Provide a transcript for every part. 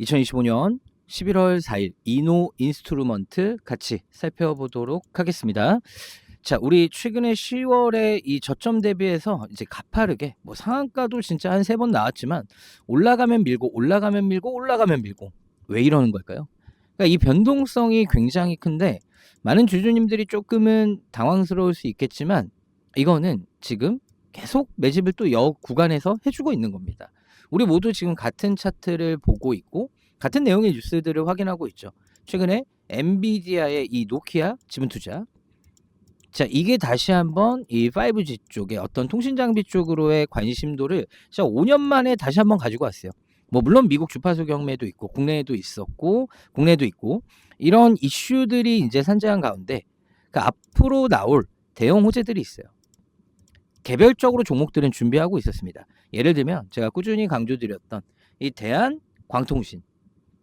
2025년 11월 4일 이노 인스트루먼트 같이 살펴보도록 하겠습니다. 자, 우리 최근에 10월에 이 저점 대비해서 이제 가파르게 뭐 상한가도 진짜 한 세 번 나왔지만 올라가면 밀고 올라가면 밀고 올라가면 밀고 왜 이러는 걸까요? 그러니까 이 변동성이 굉장히 큰데 많은 주주님들이 조금은 당황스러울 수 있겠지만 이거는 지금 계속 매집을 또 여 구간에서 해주고 있는 겁니다. 우리 모두 지금 같은 차트를 보고 있고 같은 내용의 뉴스들을 확인하고 있죠. 최근에 엔비디아의 이 노키아 지분 투자. 자, 이게 다시 한번 이 5G 쪽에 어떤 통신 장비 쪽으로의 관심도를 진짜 5년 만에 다시 한번 가지고 왔어요. 뭐 물론 미국 주파수 경매도 있고 국내에도 있었고 국내도 있고 이런 이슈들이 이제 산재한 가운데 그 앞으로 나올 대형 호재들이 있어요. 개별적으로 종목들은 준비하고 있었습니다. 예를 들면 제가 꾸준히 강조드렸던 이 대한 광통신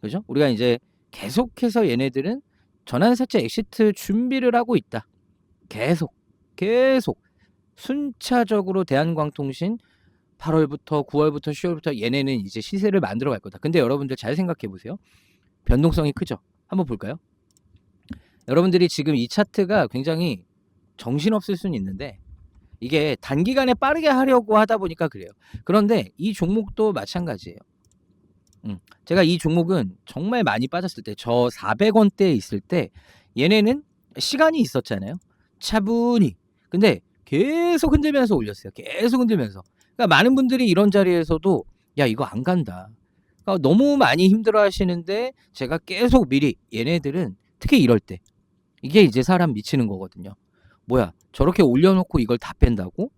그죠? 우리가 이제 계속해서 얘네들은 전환사채 엑시트 준비를 하고 있다. 계속 계속 순차적으로 대한광통신 8월부터 9월부터 10월부터 얘네는 이제 시세를 만들어 갈 거다. 근데 여러분들 잘 생각해 보세요. 변동성이 크죠? 한번 볼까요? 여러분들이 지금 이 차트가 굉장히 정신없을 수는 있는데 이게 단기간에 빠르게 하려고 하다 보니까 그래요. 그런데 이 종목도 마찬가지예요. 음, 제가 이 종목은 정말 많이 빠졌을 때, 저 400원대에 있을 때, 얘네는 시간이 있었잖아요. 차분히. 근데 계속 흔들면서 올렸어요. 계속 흔들면서. 그러니까 많은 분들이 이런 자리에서도, 야, 이거 안 간다. 그러니까 너무 많이 힘들어 하시는데, 제가 계속 미리, 얘네들은 특히 이럴 때, 이게 이제 사람 미치는 거거든요. 뭐야, 저렇게 올려놓고 이걸 다 뺀다고?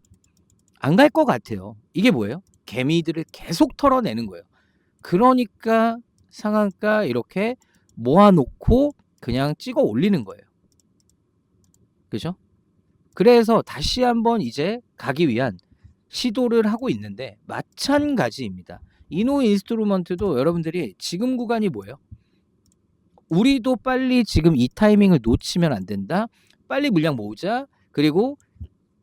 안 갈 것 같아요. 이게 뭐예요? 개미들을 계속 털어내는 거예요. 그러니까 상한가 이렇게 모아놓고 그냥 찍어 올리는 거예요. 그죠? 그래서 다시 한번 이제 가기 위한 시도를 하고 있는데 마찬가지입니다. 이노 인스트루먼트도 여러분들이 지금 구간이 뭐예요? 우리도 빨리 지금 이 타이밍을 놓치면 안 된다. 빨리 물량 모으자. 그리고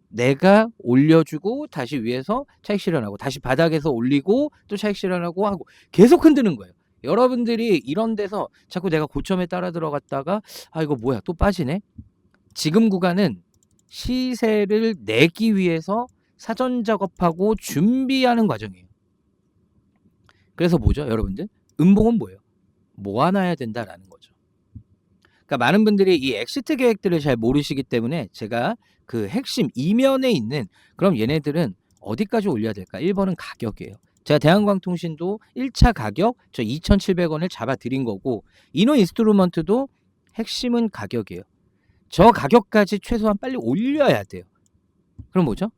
내가 올려주고 다시 위에서 차익 실현하고 다시 바닥에서 올리고 또 차익 실현하고 하고 계속 흔드는 거예요. 여러분들이 이런 데서 자꾸 내가 고점에 따라 들어갔다가 아 이거 뭐야 또 빠지네. 지금 구간은 시세를 내기 위해서 사전 작업하고 준비하는 과정이에요. 그래서 뭐죠, 여러분들? 음봉은 뭐예요? 모아놔야 된다라는 거죠. 그러니까 많은 분들이 이 엑시트 계획들을 잘 모르시기 때문에 제가 그 핵심 이면에 있는 그럼 얘네들은 어디까지 올려야 될까? 1번은 가격이에요. 제가 대한광통신도 1차 가격 저 2,700원을 잡아 드린 거고 이노 인스트루먼트도 핵심은 가격이에요. 저 가격까지 최소한 빨리 올려야 돼요. 그럼 뭐죠?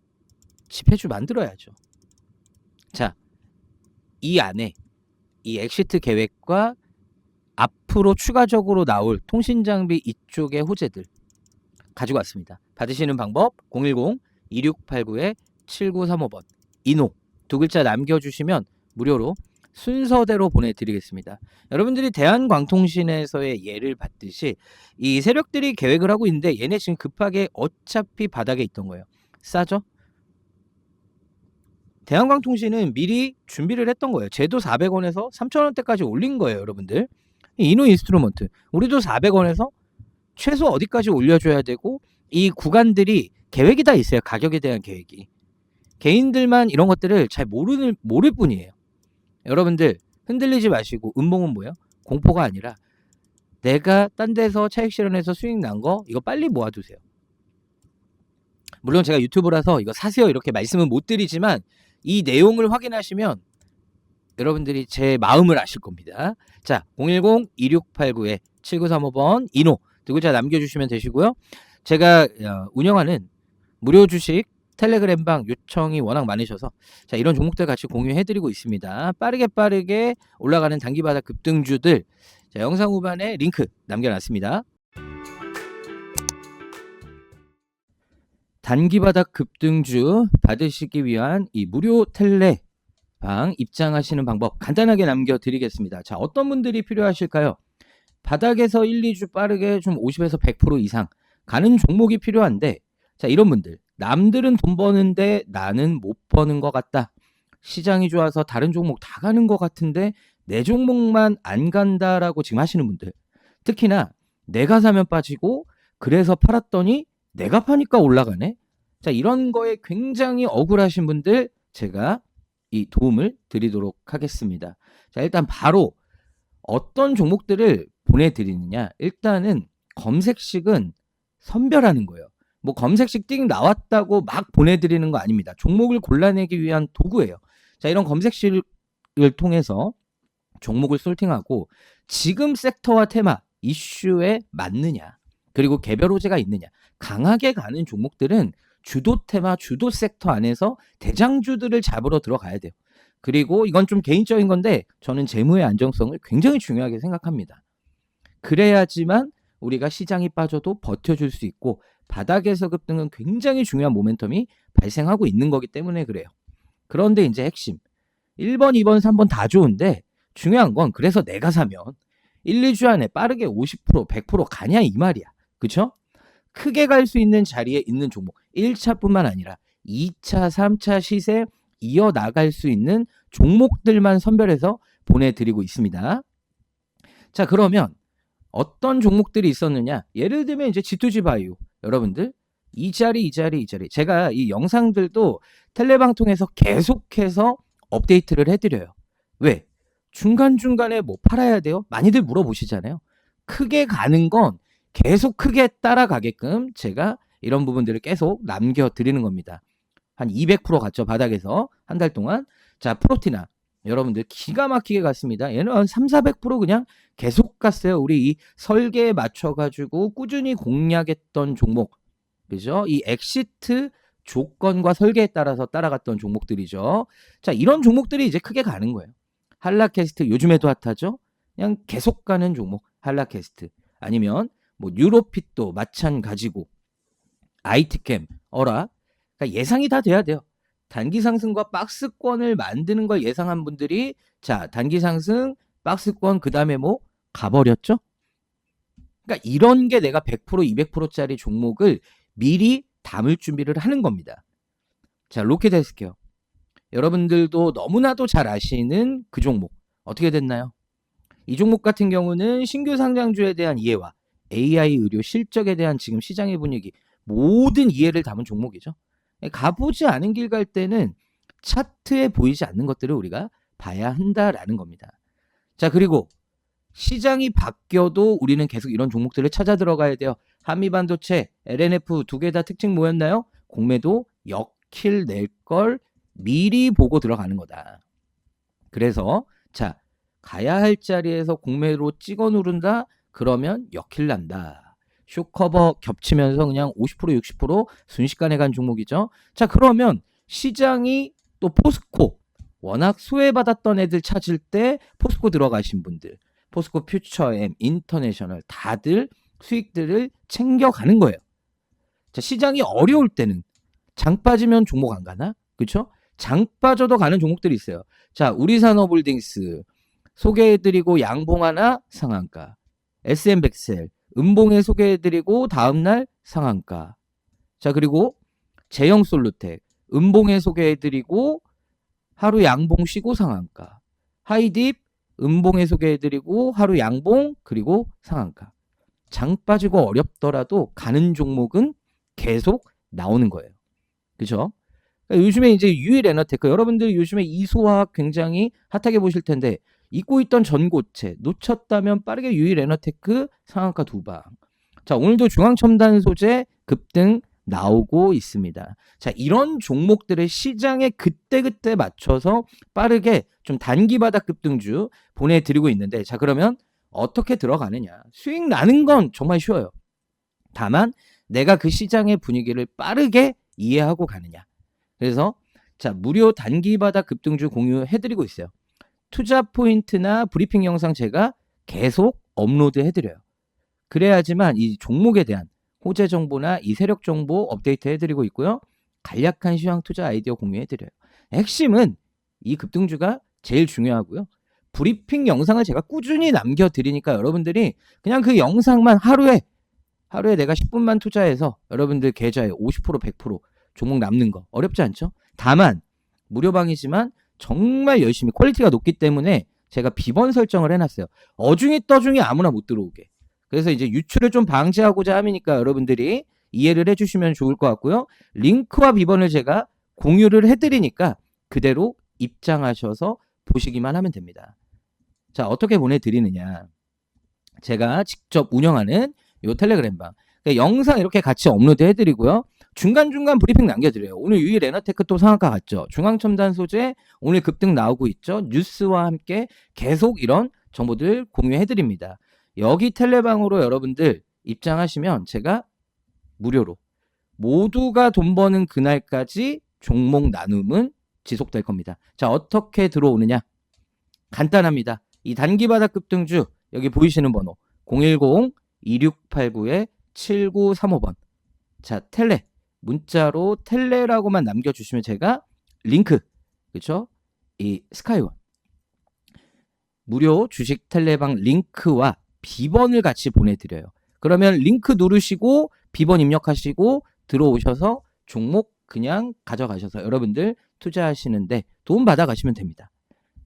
지폐주 만들어야죠. 자, 이 안에 이 엑시트 계획과 앞으로 추가적으로 나올 통신 장비 이쪽의 호재들 가지고 왔습니다. 받으시는 방법 010-2689-7935번 이노 두 글자 남겨주시면 무료로 순서대로 보내드리겠습니다. 여러분들이 대한광통신에서의 예를 봤듯이 이 세력들이 계획을 하고 있는데 얘네 지금 급하게 어차피 바닥에 있던 거예요. 싸죠? 대한광통신은 미리 준비를 했던 거예요. 제도 400원에서 3,000원대까지 올린 거예요, 여러분들. 이노 인스트루먼트. 우리도 400원에서 최소 어디까지 올려줘야 되고 이 구간들이 계획이 다 있어요. 가격에 대한 계획이. 개인들만 이런 것들을 잘 모르는 모를 뿐이에요. 여러분들 흔들리지 마시고 음봉은 뭐예요? 공포가 아니라 내가 딴 데서 차익 실현해서 수익 난 거 이거 빨리 모아두세요. 물론 제가 유튜브라서 이거 사세요 이렇게 말씀은 못 드리지만 이 내용을 확인하시면 여러분들이 제 마음을 아실 겁니다. 자, 010-2689-7935번 이노 두 글자 남겨주시면 되시고요. 제가 어, 운영하는 무료 주식 텔레그램방 요청이 워낙 많으셔서 자 이런 종목들 같이 공유해드리고 있습니다. 빠르게 빠르게 올라가는 단기바닥 급등주들 자, 영상 후반에 링크 남겨놨습니다. 단기바닥 급등주 받으시기 위한 이 무료 텔레 방 입장하시는 방법 간단하게 남겨드리겠습니다. 자 어떤 분들이 필요하실까요? 바닥에서 1, 2주 빠르게 좀 50에서 100% 이상 가는 종목이 필요한데 자 이런 분들 남들은 돈 버는데 나는 못 버는 것 같다. 시장이 좋아서 다른 종목 다 가는 것 같은데 내 종목만 안 간다라고 지금 하시는 분들 특히나 내가 사면 빠지고 그래서 팔았더니 내가 파니까 올라가네. 자, 이런 거에 굉장히 억울하신 분들 제가 이 도움을 드리도록 하겠습니다. 자, 일단 바로 어떤 종목들을 보내드리느냐. 일단은 검색식은 선별하는 거예요. 뭐 검색식 띵 나왔다고 막 보내드리는 거 아닙니다. 종목을 골라내기 위한 도구예요. 자, 이런 검색식을 통해서 종목을 솔팅하고 지금 섹터와 테마, 이슈에 맞느냐, 그리고 개별 호재가 있느냐, 강하게 가는 종목들은 주도 테마, 주도 섹터 안에서 대장주들을 잡으러 들어가야 돼요. 그리고 이건 좀 개인적인 건데 저는 재무의 안정성을 굉장히 중요하게 생각합니다. 그래야지만 우리가 시장이 빠져도 버텨줄 수 있고 바닥에서 급등은 굉장히 중요한 모멘텀이 발생하고 있는 거기 때문에 그래요. 그런데 이제 핵심 1번, 2번, 3번 다 좋은데 중요한 건 그래서 내가 사면 1, 2주 안에 빠르게 50%, 100% 가냐 이 말이야. 그쵸? 크게 갈 수 있는 자리에 있는 종목 1차뿐만 아니라 2차, 3차 시세 이어나갈 수 있는 종목들만 선별해서 보내드리고 있습니다. 자, 그러면 어떤 종목들이 있었느냐? 예를 들면 이제 G2G 바이오. 여러분들, 이 자리, 이 자리, 이 자리. 제가 이 영상들도 텔레방 통해서 계속해서 업데이트를 해드려요. 왜? 중간중간에 뭐 팔아야 돼요? 많이들 물어보시잖아요. 크게 가는 건 계속 크게 따라가게끔 제가 이런 부분들을 계속 남겨드리는 겁니다. 한 200% 갔죠, 바닥에서. 한 달 동안. 자, 프로티나. 여러분들 기가 막히게 갔습니다. 얘는 한 3, 400% 그냥 계속 갔어요. 우리 이 설계에 맞춰가지고 꾸준히 공략했던 종목. 그죠? 이 엑시트 조건과 설계에 따라서 따라갔던 종목들이죠. 자, 이런 종목들이 이제 크게 가는 거예요. 한라캐스트 요즘에도 핫하죠? 그냥 계속 가는 종목. 한라캐스트. 아니면 뭐 뉴로핏도 마찬가지고 IT캠, 어라. 그러니까 예상이 다 돼야 돼요. 단기 상승과 박스권을 만드는 걸 예상한 분들이 자 단기 상승 박스권 그 다음에 뭐 가버렸죠. 그러니까 이런 게 내가 100% 200%짜리 종목을 미리 담을 준비를 하는 겁니다. 자 로켓 헬스케어 여러분들도 너무나도 잘 아시는 그 종목 어떻게 됐나요? 이 종목 같은 경우는 신규 상장주에 대한 이해와 AI 의료 실적에 대한 지금 시장의 분위기 모든 이해를 담은 종목이죠. 가보지 않은 길 갈 때는 차트에 보이지 않는 것들을 우리가 봐야 한다라는 겁니다. 자, 그리고 시장이 바뀌어도 우리는 계속 이런 종목들을 찾아 들어가야 돼요. 한미 반도체, LNF 두 개 다 특징 뭐였나요? 공매도 역킬 낼 걸 미리 보고 들어가는 거다. 그래서 자, 가야 할 자리에서 공매로 찍어 누른다? 그러면 역킬 난다. 쇼커버 겹치면서 그냥 50% 60% 순식간에 간 종목이죠. 자, 그러면 시장이 또 포스코 워낙 소외받았던 애들 찾을 때 포스코 들어가신 분들, 포스코 퓨처엠, 인터내셔널 다들 수익들을 챙겨가는 거예요. 자, 시장이 어려울 때는 장 빠지면 종목 안 가나? 그렇죠? 장 빠져도 가는 종목들이 있어요. 자, 우리산업홀딩스 소개해드리고 양봉 하나 상한가, SM백셀 음봉에 소개해드리고 다음날 상한가. 자 그리고 제형솔루텍 음봉에 소개해드리고 하루 양봉 쉬고 상한가. 하이딥 음봉에 소개해드리고 하루 양봉 그리고 상한가. 장 빠지고 어렵더라도 가는 종목은 계속 나오는 거예요. 그죠? 그러니까 요즘에 이제 유일 에너테크 여러분들 요즘에 이소화학 굉장히 핫하게 보실 텐데 잊고 있던 전고체 놓쳤다면 빠르게 유일 에너테크 상한가 두 방. 자 오늘도 중앙첨단 소재 급등 나오고 있습니다. 자 이런 종목들의 시장에 그때그때 맞춰서 빠르게 좀 단기 바닥 급등주 보내드리고 있는데 자 그러면 어떻게 들어가느냐 수익 나는 건 정말 쉬워요. 다만 내가 그 시장의 분위기를 빠르게 이해하고 가느냐. 그래서 자 무료 단기 바닥 급등주 공유해드리고 있어요. 투자 포인트나 브리핑 영상 제가 계속 업로드 해드려요. 그래야지만 이 종목에 대한 호재 정보나 이 세력 정보 업데이트 해드리고 있고요. 간략한 시황 투자 아이디어 공유해드려요. 핵심은 이 급등주가 제일 중요하고요. 브리핑 영상을 제가 꾸준히 남겨드리니까 여러분들이 그냥 그 영상만 하루에 하루에 내가 10분만 투자해서 여러분들 계좌에 50% 100% 종목 남는 거 어렵지 않죠? 다만 무료방이지만 정말 열심히 퀄리티가 높기 때문에 제가 비번 설정을 해놨어요. 어중이 떠중이 아무나 못 들어오게. 그래서 이제 유출을 좀 방지하고자 함이니까 여러분들이 이해를 해주시면 좋을 것 같고요. 링크와 비번을 제가 공유를 해드리니까 그대로 입장하셔서 보시기만 하면 됩니다. 자, 어떻게 보내드리느냐. 제가 직접 운영하는 요 텔레그램 방. 그러니까 영상 이렇게 같이 업로드 해드리고요. 중간중간 브리핑 남겨드려요. 오늘 유일 에너테크 또 상한가 갔죠. 중앙첨단 소재 오늘 급등 나오고 있죠. 뉴스와 함께 계속 이런 정보들 공유해드립니다. 여기 텔레방으로 여러분들 입장하시면 제가 무료로 모두가 돈 버는 그날까지 종목 나눔은 지속될 겁니다. 자, 어떻게 들어오느냐? 간단합니다. 이 단기 바닥 급등주 여기 보이시는 번호 010-2689-7935번. 자, 텔레 문자로 텔레라고만 남겨주시면 제가 링크 그쵸? 이 스카이원 무료 주식 텔레방 링크와 비번을 같이 보내드려요. 그러면 링크 누르시고 비번 입력하시고 들어오셔서 종목 그냥 가져가셔서 여러분들 투자하시는데 도움 받아 가시면 됩니다.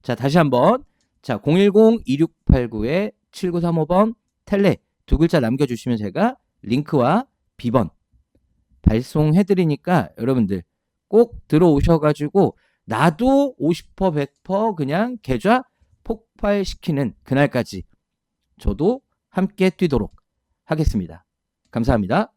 자, 다시 한번. 자, 010-2689-7935번 텔레 두 글자 남겨주시면 제가 링크와 비번 발송해 드리니까 여러분들 꼭 들어오셔가지고 나도 50% 100% 그냥 계좌 폭발시키는 그날까지 저도 함께 뛰도록 하겠습니다. 감사합니다.